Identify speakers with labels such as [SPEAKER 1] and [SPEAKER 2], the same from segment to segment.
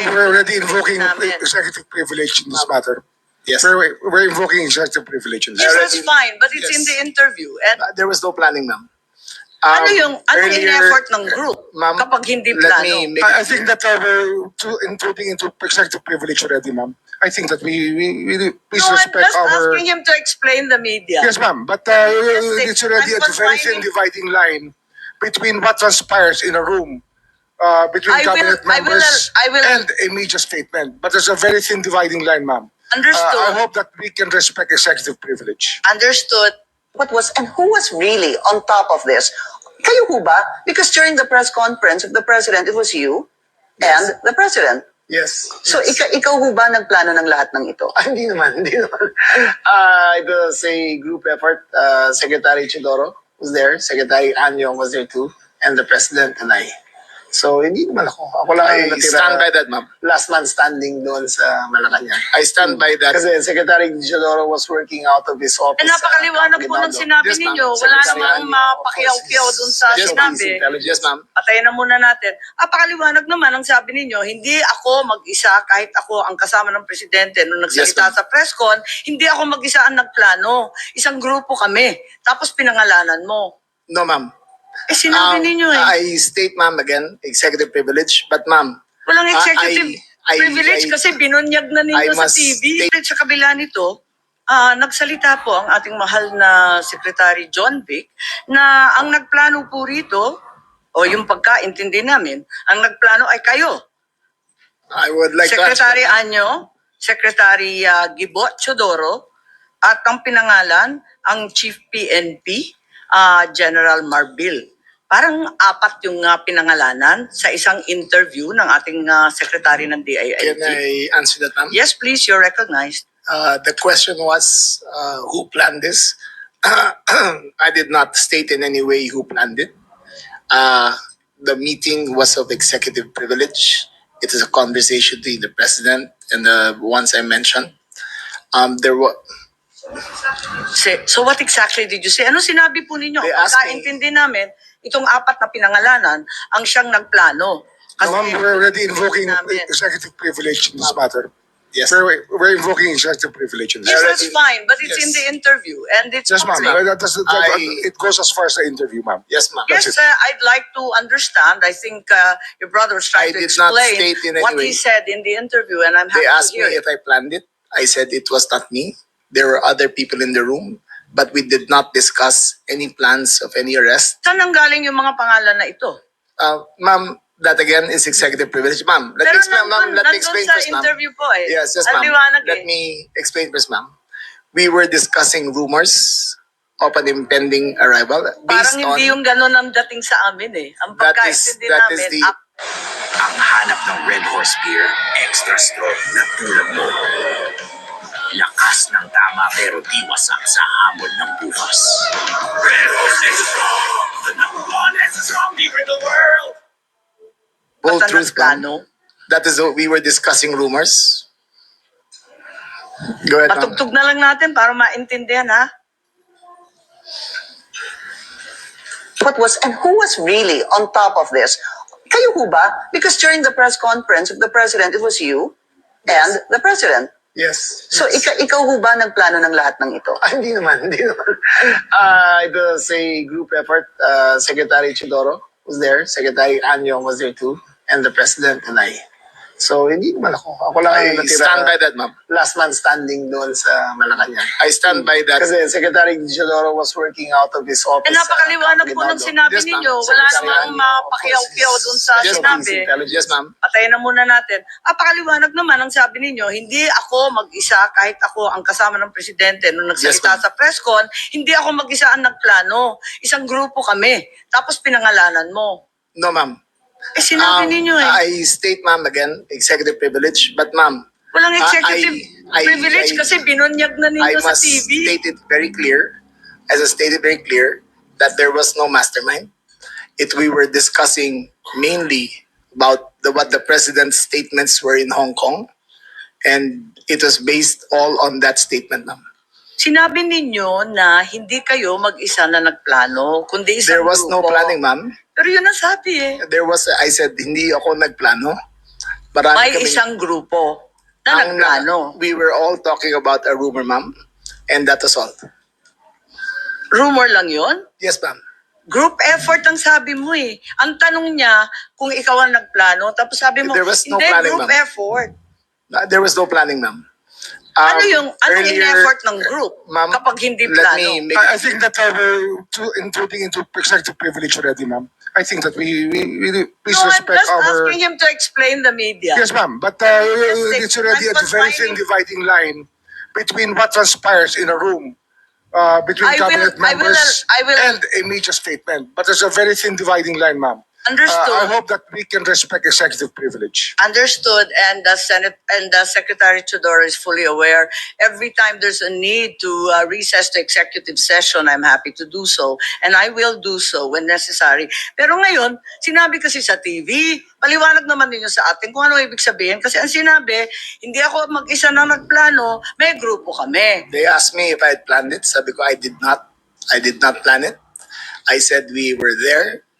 [SPEAKER 1] We're already invoking
[SPEAKER 2] Namin.
[SPEAKER 1] executive privilege in this matter.
[SPEAKER 3] Yes.
[SPEAKER 1] We're, we're invoking executive privilege in this.
[SPEAKER 2] Yes, that's fine, but it's in the interview. And
[SPEAKER 3] Uh, There was no planning, ma'am.
[SPEAKER 2] ano
[SPEAKER 3] Um,
[SPEAKER 2] yung, ano yung
[SPEAKER 3] earlier-
[SPEAKER 2] effort ng group
[SPEAKER 3] Ma'am,
[SPEAKER 2] kapag hindi
[SPEAKER 3] let
[SPEAKER 2] plano?
[SPEAKER 3] me make
[SPEAKER 1] I, I think that uh, we're to- intruding into executive privilege already, ma'am. I think that we, we, we please
[SPEAKER 2] no, I'm
[SPEAKER 1] respect
[SPEAKER 2] just
[SPEAKER 1] our.
[SPEAKER 2] asking him to explain the media.
[SPEAKER 1] Yes, ma'am, but uh,
[SPEAKER 2] Yes,
[SPEAKER 1] it's already
[SPEAKER 2] I'm
[SPEAKER 1] a very thin
[SPEAKER 2] confining-
[SPEAKER 1] dividing line between what transpires in a room uh, between
[SPEAKER 2] I will-
[SPEAKER 1] cabinet
[SPEAKER 2] I will-
[SPEAKER 1] members
[SPEAKER 2] I will-
[SPEAKER 1] and a media statement. But there's a very thin dividing line, ma'am.
[SPEAKER 2] Understood.
[SPEAKER 1] Uh, I hope that we can respect executive privilege.
[SPEAKER 2] Understood.
[SPEAKER 4] what was and who was really on top of this? Kayo ho ba? Because during the press conference of the president, it was you and the president.
[SPEAKER 3] Yes.
[SPEAKER 4] So
[SPEAKER 3] yes.
[SPEAKER 4] ika, ikaw ho ba nagplano ng lahat ng ito?
[SPEAKER 3] Ah, hindi naman, hindi naman. Uh, it was a group effort. Uh, Secretary Chidoro was there. Secretary Anyong was there too. And the president and I. So, hindi naman ako. Ako lang ang
[SPEAKER 5] I
[SPEAKER 3] natira.
[SPEAKER 5] stand by that, ma'am.
[SPEAKER 3] Last man standing doon sa Malacanang.
[SPEAKER 5] I stand by that.
[SPEAKER 3] Kasi Secretary Chidoro was working out of his office.
[SPEAKER 2] Eh, napakaliwanag po ng sinabi
[SPEAKER 5] Yes, ma'am.
[SPEAKER 2] ninyo. Wala namang mapakiyaw-kiyaw dun sa
[SPEAKER 5] Yes,
[SPEAKER 2] sinabi.
[SPEAKER 5] Yes, ma'am.
[SPEAKER 2] Patayin na muna natin. Napakaliwanag naman ang sabi ninyo, hindi ako mag-isa kahit ako ang kasama ng presidente nung nagsalita
[SPEAKER 5] Yes,
[SPEAKER 2] sa press con, hindi ako mag-isa ang nagplano. Isang grupo kami. Tapos pinangalanan mo.
[SPEAKER 5] No, ma'am.
[SPEAKER 2] Eh sinabi
[SPEAKER 5] Um,
[SPEAKER 2] ninyo eh.
[SPEAKER 5] I state, ma'am, again, executive privilege. But, ma'am,
[SPEAKER 2] Walang
[SPEAKER 5] I-
[SPEAKER 2] executive
[SPEAKER 5] I-
[SPEAKER 2] privilege
[SPEAKER 5] I-
[SPEAKER 2] kasi binunyag na ninyo
[SPEAKER 5] I
[SPEAKER 2] sa TV.
[SPEAKER 5] state-
[SPEAKER 2] Sa kabila nito, ah, nagsalita po ang ating mahal na Secretary John Vic na ang nagplano po rito, o yung pagkaintindi namin, ang nagplano ay kayo.
[SPEAKER 5] I would like
[SPEAKER 2] Secretary
[SPEAKER 5] to...
[SPEAKER 2] Anyo, Secretary ah, Gibot Chodoro, at ang pinangalan, ang Chief PNP, ah, General Marbil. Parang apat yung ah, pinangalanan sa isang interview ng ating ah, Secretary ng
[SPEAKER 5] Can
[SPEAKER 2] DILG.
[SPEAKER 5] I answer that, ma'am?
[SPEAKER 2] Yes, please, you're recognized.
[SPEAKER 5] Uh, the question was, uh, who planned this? I did not state in any way who planned it. Uh, the meeting was of executive privilege. It is a conversation between the president and the ones I mentioned. Um, there was,
[SPEAKER 2] Say, so what exactly did you say? Ano sinabi po ninyo?
[SPEAKER 5] They asked me-
[SPEAKER 2] pagkaintindi namin, itong apat na pinangalanan, ang siyang nagplano. Kasi,
[SPEAKER 1] Ma'am, we're already invoking
[SPEAKER 2] namin.
[SPEAKER 1] executive privilege in this matter.
[SPEAKER 5] yes,
[SPEAKER 1] We're, we're invoking executive privilege in this.
[SPEAKER 2] yes, that's fine, but it's
[SPEAKER 5] yes.
[SPEAKER 2] in the interview and it's
[SPEAKER 1] Yes, ma'am.
[SPEAKER 2] public.
[SPEAKER 1] That, that's, that,
[SPEAKER 5] I-
[SPEAKER 1] it goes as far as the interview, ma'am.
[SPEAKER 5] yes, ma'am.
[SPEAKER 2] Yes, uh, I'd like to understand. I think uh, your brother was trying
[SPEAKER 5] I
[SPEAKER 2] to
[SPEAKER 5] did not
[SPEAKER 2] explain
[SPEAKER 5] state in any
[SPEAKER 2] what he
[SPEAKER 5] way.
[SPEAKER 2] said in the interview, and I'm happy
[SPEAKER 5] They asked
[SPEAKER 2] to hear
[SPEAKER 5] me
[SPEAKER 2] it.
[SPEAKER 5] if I planned it. I said it was not me. There were other people in the room, but we did not discuss any plans of any arrest.
[SPEAKER 2] Saan ang galing yung mga pangalan na ito?
[SPEAKER 5] Uh, ma'am, that again is executive privilege. Ma'am, let
[SPEAKER 2] Pero
[SPEAKER 5] me explain, ma'am. Let me
[SPEAKER 2] nandun
[SPEAKER 5] explain
[SPEAKER 2] sa
[SPEAKER 5] first, ma'am.
[SPEAKER 2] interview po eh.
[SPEAKER 5] Yes, yes, ma'am. Let
[SPEAKER 2] eh.
[SPEAKER 5] me explain first, ma'am. We were discussing rumors of an impending arrival
[SPEAKER 2] Parang
[SPEAKER 5] based on
[SPEAKER 2] hindi yung ganun ang dating sa amin eh. Ang
[SPEAKER 5] That is-
[SPEAKER 2] pagkaintindi
[SPEAKER 5] that is
[SPEAKER 2] namin,
[SPEAKER 5] the-
[SPEAKER 2] ak-
[SPEAKER 6] Ang hanap ng Red Horse Beer, extra strong na tulad mo. Lakas ng tama pero di wasak sa hamon ng bukas. Red Horse Extra Strong, the number one extra strong beer in the world.
[SPEAKER 5] bold
[SPEAKER 2] basta
[SPEAKER 5] truth,
[SPEAKER 2] nagplano.
[SPEAKER 5] That is what we were discussing rumors. Go ahead.
[SPEAKER 2] Patugtog na lang natin para maintindihan ha.
[SPEAKER 4] What was and who was really on top of this? Kayo ho ba? Because during the press conference of the president, it was you and the president.
[SPEAKER 5] Yes.
[SPEAKER 4] So
[SPEAKER 5] yes.
[SPEAKER 4] ika, ikaw ho ba nagplano ng lahat ng ito?
[SPEAKER 3] Ah, hindi naman, hindi naman. Uh, it was a group effort. Uh, Secretary Chidoro was there. Secretary Anyong was there too. And the president and I. So, hindi naman ako. Ako lang
[SPEAKER 5] I
[SPEAKER 3] natira.
[SPEAKER 5] stand by that, ma'am.
[SPEAKER 3] Last man standing doon sa Malacanang.
[SPEAKER 5] I stand by that.
[SPEAKER 3] Kasi Secretary Chidoro was working out of his office.
[SPEAKER 2] Eh napakaliwanag po ng
[SPEAKER 3] Aguinaldo.
[SPEAKER 2] sinabi
[SPEAKER 5] Yes, ma'am.
[SPEAKER 2] ninyo. Wala
[SPEAKER 3] Secretary
[SPEAKER 2] namang
[SPEAKER 3] Anyong,
[SPEAKER 2] mapakiyaw-kiyaw
[SPEAKER 3] of course,
[SPEAKER 2] dun sa
[SPEAKER 3] is
[SPEAKER 5] Yes,
[SPEAKER 3] special
[SPEAKER 2] sinabi.
[SPEAKER 5] Yes, ma'am.
[SPEAKER 2] Patayin na muna natin. Napakaliwanag naman ang sabi ninyo, hindi ako mag-isa kahit ako ang kasama ng presidente nung nagsalita
[SPEAKER 5] Yes, ma'am.
[SPEAKER 2] sa press con, hindi ako mag-isa ang nagplano. Isang grupo kami. Tapos pinangalanan mo.
[SPEAKER 5] No, ma'am.
[SPEAKER 2] Eh sinabi
[SPEAKER 5] Um,
[SPEAKER 2] ninyo eh.
[SPEAKER 5] I state, ma'am, again, executive privilege. But, ma'am,
[SPEAKER 2] Walang
[SPEAKER 5] I-
[SPEAKER 2] executive
[SPEAKER 5] I-
[SPEAKER 2] privilege
[SPEAKER 5] I-
[SPEAKER 2] kasi binunyag na
[SPEAKER 5] I
[SPEAKER 2] ninyo sa
[SPEAKER 5] must
[SPEAKER 2] TV.
[SPEAKER 5] state it very clear, as I stated very clear, that there was no mastermind. It we were discussing mainly about the, what the president's statements were in Hong Kong, and it was based all on that statement, ma'am.
[SPEAKER 2] Sinabi ninyo na hindi kayo mag-isa na nagplano, kundi isang
[SPEAKER 5] There was no
[SPEAKER 2] grupo.
[SPEAKER 5] planning, ma'am.
[SPEAKER 2] Pero yun ang sabi eh.
[SPEAKER 5] There was, I said, hindi ako nagplano. Marami
[SPEAKER 2] May
[SPEAKER 5] kaming-
[SPEAKER 2] isang grupo na
[SPEAKER 5] Ang-
[SPEAKER 2] nagplano.
[SPEAKER 5] We were all talking about a rumor, ma'am. And that was all.
[SPEAKER 2] Rumor lang yon.
[SPEAKER 5] Yes, ma'am.
[SPEAKER 2] Group effort ang sabi mo eh. Ang tanong niya kung ikaw ang nagplano, tapos sabi mo,
[SPEAKER 5] There was no
[SPEAKER 2] hindi,
[SPEAKER 5] planning,
[SPEAKER 2] group
[SPEAKER 5] ma'am.
[SPEAKER 2] effort.
[SPEAKER 5] Uh, There was no planning, ma'am.
[SPEAKER 2] Ano
[SPEAKER 5] Um,
[SPEAKER 2] yung, anong
[SPEAKER 5] earlier-
[SPEAKER 2] in-effort ng group
[SPEAKER 5] Ma'am,
[SPEAKER 2] kapag hindi
[SPEAKER 5] let
[SPEAKER 2] plano?
[SPEAKER 5] me make
[SPEAKER 1] I, I think that uh, we're too intruding into executive privilege already, ma'am. I think that we, we, we please
[SPEAKER 2] no, I'm
[SPEAKER 1] respect
[SPEAKER 2] just
[SPEAKER 1] our.
[SPEAKER 2] asking him to explain the media.
[SPEAKER 1] Yes, ma'am. But uh,
[SPEAKER 2] Yes,
[SPEAKER 1] it's already a very thin dividing line between what transpires in a room uh, between
[SPEAKER 2] I will-
[SPEAKER 1] cabinet
[SPEAKER 2] I will-
[SPEAKER 1] members
[SPEAKER 2] I will-
[SPEAKER 1] and a media statement. But there's a very thin dividing line, ma'am.
[SPEAKER 2] Understood.
[SPEAKER 1] Uh, I hope that we can respect executive privilege.
[SPEAKER 2] Understood, and the Senate and the Secretary Tudor is fully aware. Every time there's a need to uh, recess to executive session, I'm happy to do so, and I will do so when necessary. Pero ngayon, sinabi kasi sa TV, paliwanag naman ninyo sa atin kung ano ibig sabihin. Kasi ang sinabi, hindi ako mag-isa na nagplano, may grupo kami.
[SPEAKER 5] They asked me if I had planned it. Sabi ko, I did not. I did not plan it. I said we were there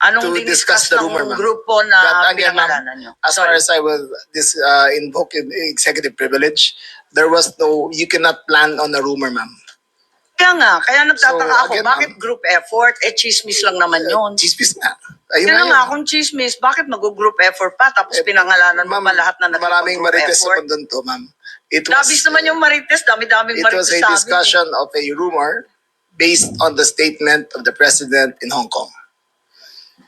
[SPEAKER 2] Anong
[SPEAKER 5] To discuss the rumor, ma'am.
[SPEAKER 2] grupo na
[SPEAKER 5] But again, ma'am,
[SPEAKER 2] pinangalanan nyo?
[SPEAKER 5] As far as I will this uh, invoke in executive privilege, there was no you cannot plan on a rumor, ma'am.
[SPEAKER 2] Kaya nga, kaya nagtataka
[SPEAKER 5] So,
[SPEAKER 2] ako,
[SPEAKER 5] again,
[SPEAKER 2] bakit
[SPEAKER 5] ma'am.
[SPEAKER 2] group effort? Eh, chismis lang naman yun.
[SPEAKER 5] Chismis na. Ayun
[SPEAKER 2] Kaya
[SPEAKER 5] na
[SPEAKER 2] nga,
[SPEAKER 5] yun.
[SPEAKER 2] kung chismis, bakit mag-group effort pa? Tapos
[SPEAKER 5] Eh,
[SPEAKER 2] pinangalanan mo pa lahat na
[SPEAKER 5] maraming
[SPEAKER 2] nag-group
[SPEAKER 5] marites
[SPEAKER 2] effort.
[SPEAKER 5] naman doon to, ma'am. It was,
[SPEAKER 2] Labis naman yung marites, dami-daming
[SPEAKER 5] it
[SPEAKER 2] marites
[SPEAKER 5] was a discussion of a rumor based on the statement of the president in Hong Kong.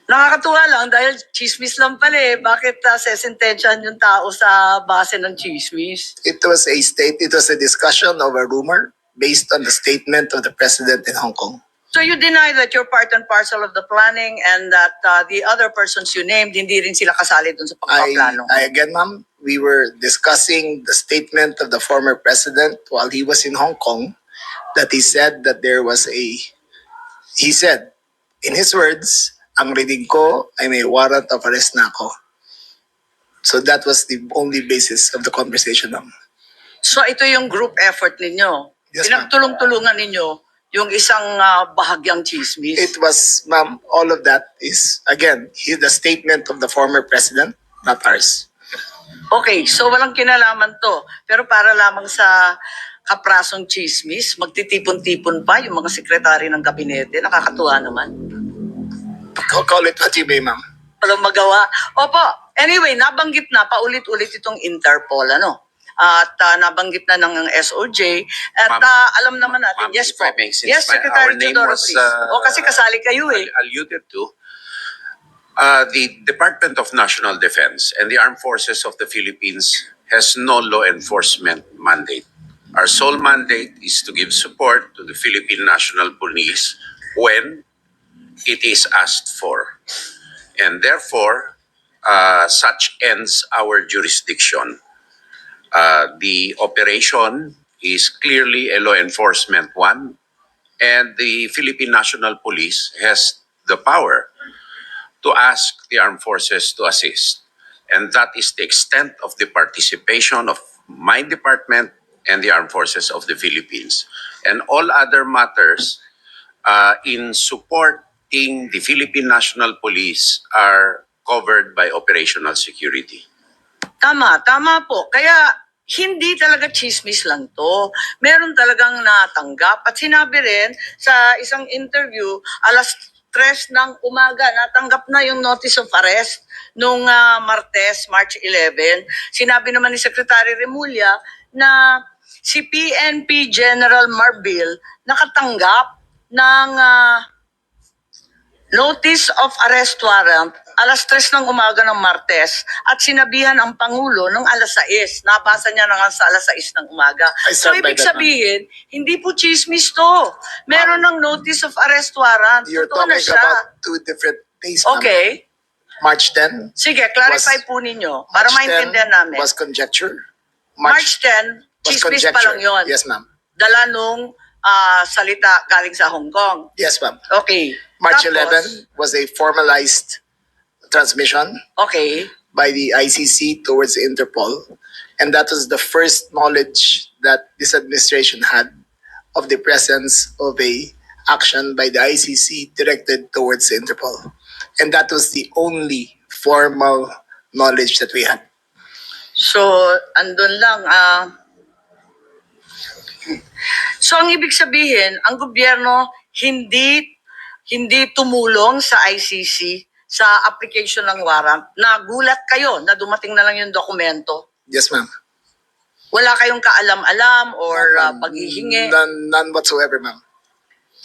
[SPEAKER 2] Nakakatuwa lang dahil chismis lang pala eh. Bakit uh, sesentensyahan yung tao sa base ng chismis?
[SPEAKER 5] It was a state, it was a discussion of a rumor based on the statement of the president in Hong Kong.
[SPEAKER 2] So you deny that you're part and parcel of the planning and that uh, the other persons you named, hindi rin sila kasali dun sa
[SPEAKER 5] I,
[SPEAKER 2] pagpaplano?
[SPEAKER 5] I again, ma'am, we were discussing the statement of the former president while he was in Hong Kong that he said that there was a, he said, in his words, ang reading ko ay may warrant of arrest na ako. So that was the only basis of the conversation, ma'am.
[SPEAKER 2] So ito yung group effort ninyo.
[SPEAKER 5] Yes.
[SPEAKER 2] Pinagtulong-tulungan ninyo yung isang ah, bahagyang chismis.
[SPEAKER 5] It was, ma'am, all of that is, again, he, the statement of the former president, not ours.
[SPEAKER 2] Okay, so walang kinalaman to. Pero para lamang sa kaprasong chismis, magtitipon-tipon pa yung mga sekretary ng kabinete. Nakakatuwa naman.
[SPEAKER 5] Call, call it what you may, ma'am.
[SPEAKER 2] Walang magawa. Opo, anyway, nabanggit na paulit-ulit itong Interpol, ano? At ah, nabanggit na ng SOJ. At ah, alam naman natin, yes po. Yes, Secretary Teodoro, please.
[SPEAKER 7] uh,
[SPEAKER 2] o kasi kasali kayo eh.
[SPEAKER 7] alluded to, uh, the Department of National Defense and the Armed Forces of the Philippines has no law enforcement mandate. Our sole mandate is to give support to the Philippine National Police when it is asked for. And therefore, uh, such ends our jurisdiction. Uh, the operation is clearly a law enforcement one, and the Philippine National Police has the power to ask the armed forces to assist. And that is the extent of the participation of my department and the armed forces of the Philippines. And all other matters uh, in supporting the Philippine National Police are covered by operational security.
[SPEAKER 2] Tama, tama po. Kaya hindi talaga chismis lang to. Meron talagang natanggap. At sinabi rin sa isang interview, alas tres ng umaga, natanggap na yung notice of arrest nung ah, Martes, March 11. Sinabi naman ni Secretary Remulla na si PNP General Marbil nakatanggap ng ah, notice of arrest warrant alas 3 ng umaga ng Martes at sinabihan ang Pangulo ng alas 6. Nabasa niya na nga sa alas 6 ng umaga. So ibig sabihin, hindi po chismis to. Meron ng notice of arrest warrant.
[SPEAKER 5] You're
[SPEAKER 2] Totoo na
[SPEAKER 5] talking
[SPEAKER 2] siya.
[SPEAKER 5] about two different days.
[SPEAKER 2] Okay.
[SPEAKER 5] March 10.
[SPEAKER 2] Sige, clarify
[SPEAKER 5] Was-
[SPEAKER 2] po ninyo para
[SPEAKER 5] March 10
[SPEAKER 2] maintindihan namin.
[SPEAKER 5] Was conjecture.
[SPEAKER 2] March 10,
[SPEAKER 5] was
[SPEAKER 2] chismis pa lang yun.
[SPEAKER 5] Yes, ma'am.
[SPEAKER 2] Dala nung ah, salita galing sa Hong Kong.
[SPEAKER 5] Yes, ma'am.
[SPEAKER 2] Okay.
[SPEAKER 5] March
[SPEAKER 2] Tapos,
[SPEAKER 5] 11 was a formalized transmission
[SPEAKER 2] Okay.
[SPEAKER 5] by the ICC towards Interpol. And that was the first knowledge that this administration had of the presence of a action by the ICC directed towards Interpol. And that was the only formal knowledge that we had.
[SPEAKER 2] So, andun lang. ah. So, ang ibig sabihin, ang gobyerno hindi hindi tumulong sa ICC sa application ng warrant. Nagulat kayo na dumating na lang yung dokumento.
[SPEAKER 5] Yes, ma'am.
[SPEAKER 2] Wala kayong kaalam-alam or ah, paghihingi,
[SPEAKER 5] None, none whatsoever, ma'am.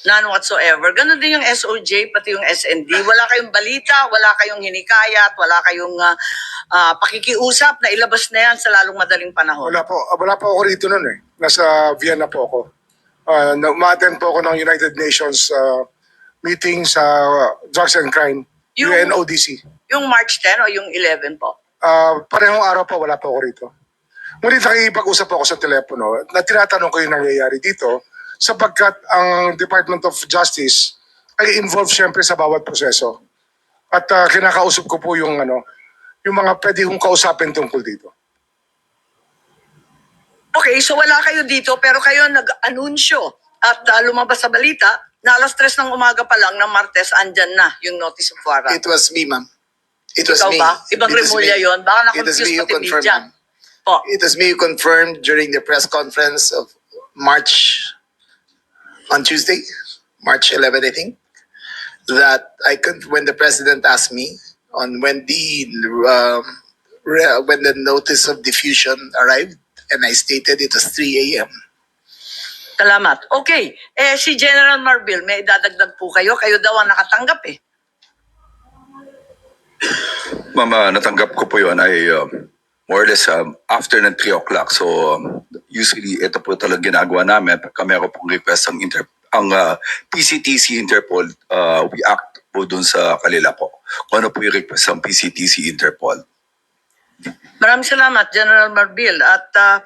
[SPEAKER 2] none whatsoever. Ganon din yung SOJ, pati yung SND. Wala kayong balita, wala kayong hinikayat, wala kayong ah, ah, pakikiusap na ilabas na yan sa lalong madaling panahon.
[SPEAKER 1] Wala po, wala po ako rito noon eh. Nasa Vienna po ako. Uh, na-attend po ako ng United Nations ah, meeting sa Drugs and Crime,
[SPEAKER 2] Yung-
[SPEAKER 1] UNODC.
[SPEAKER 2] Yung March 10 o yung 11 po?
[SPEAKER 1] Ah, parehong araw po, wala po ako rito. Ngunit nakikipag-usap ako sa telepono na tinatanong ko yung nangyayari dito sapagkat ang Department of Justice ay involved syempre sa bawat proseso. At ah, kinakausap ko po yung ano, yung mga pwede kong kausapin tungkol dito.
[SPEAKER 2] Okay, so wala kayo dito pero kayo nag-anunsyo at ah, lumabas sa balita na alas 3 ng umaga pa lang ng Martes andyan na yung notice of warrant.
[SPEAKER 5] It was me, ma'am. It was
[SPEAKER 2] Ikaw
[SPEAKER 5] me.
[SPEAKER 2] ba? Ibang
[SPEAKER 5] It me.
[SPEAKER 2] yun? Baka na-confuse pati
[SPEAKER 5] confirmed,
[SPEAKER 2] media. Po.
[SPEAKER 5] It was me who confirmed during the press conference of March on Tuesday, March 11, I think, that I could when the president asked me on when the re- when the notice of diffusion arrived, and I stated it was 3 a.m.
[SPEAKER 2] Salamat. Okay, eh si General Marbil, may idadagdag po kayo. Kayo daw ang nakatanggap eh.
[SPEAKER 8] Ma'am, ah, natanggap ko po yun ay um, more or less um, after ng 3 o'clock. So um, usually ito po talaga ginagawa namin. Pagka meron pong request ang, Inter ang ah, PCTC Interpol, ah, we act po dun sa kanila po. Kung ano po yung request ng PCTC Interpol.
[SPEAKER 2] Maraming salamat, General Marbil. At ah,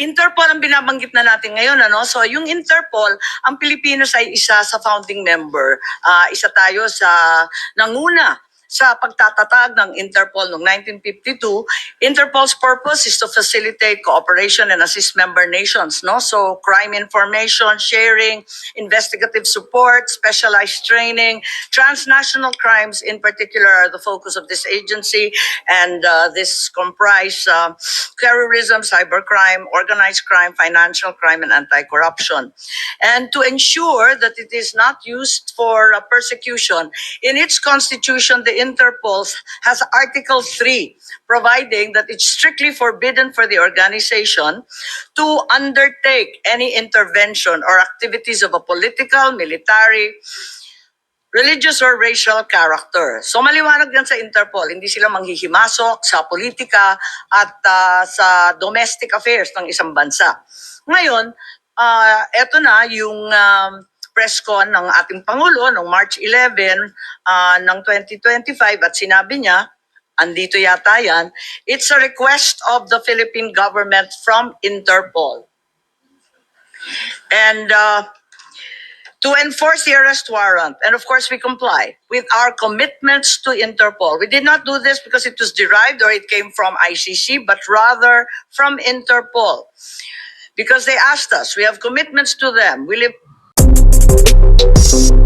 [SPEAKER 2] Interpol ang binabanggit na natin ngayon. Ano? So yung Interpol, ang Pilipinas ay isa sa founding member. Ah, isa tayo sa nanguna sa pagtatatag ng Interpol noong 1952. Interpol's purpose is to facilitate cooperation and assist member nations. No? So crime information, sharing, investigative support, specialized training, transnational crimes in particular are the focus of this agency. And uh, this comprise uh, terrorism, cybercrime, organized crime, financial crime, and anti-corruption. And to ensure that it is not used for uh, persecution, in its constitution, the Interpol has Article 3, providing that it's strictly forbidden for the organization to undertake any intervention or activities of a political, military, religious or racial character. So maliwanag yan sa Interpol, hindi sila manghihimasok sa politika at ah, sa domestic affairs ng isang bansa. Ngayon, ah, eto na yung um, press con ng ating Pangulo noong March 11 ah, ng 2025 at sinabi niya, andito yata yan, it's a request of the Philippine government from Interpol. And uh, to enforce the arrest warrant. And of course, we comply with our commitments to Interpol. We did not do this because it was derived or it came from ICC, but rather from Interpol. Because they asked us, we have commitments to them. We live Thank you.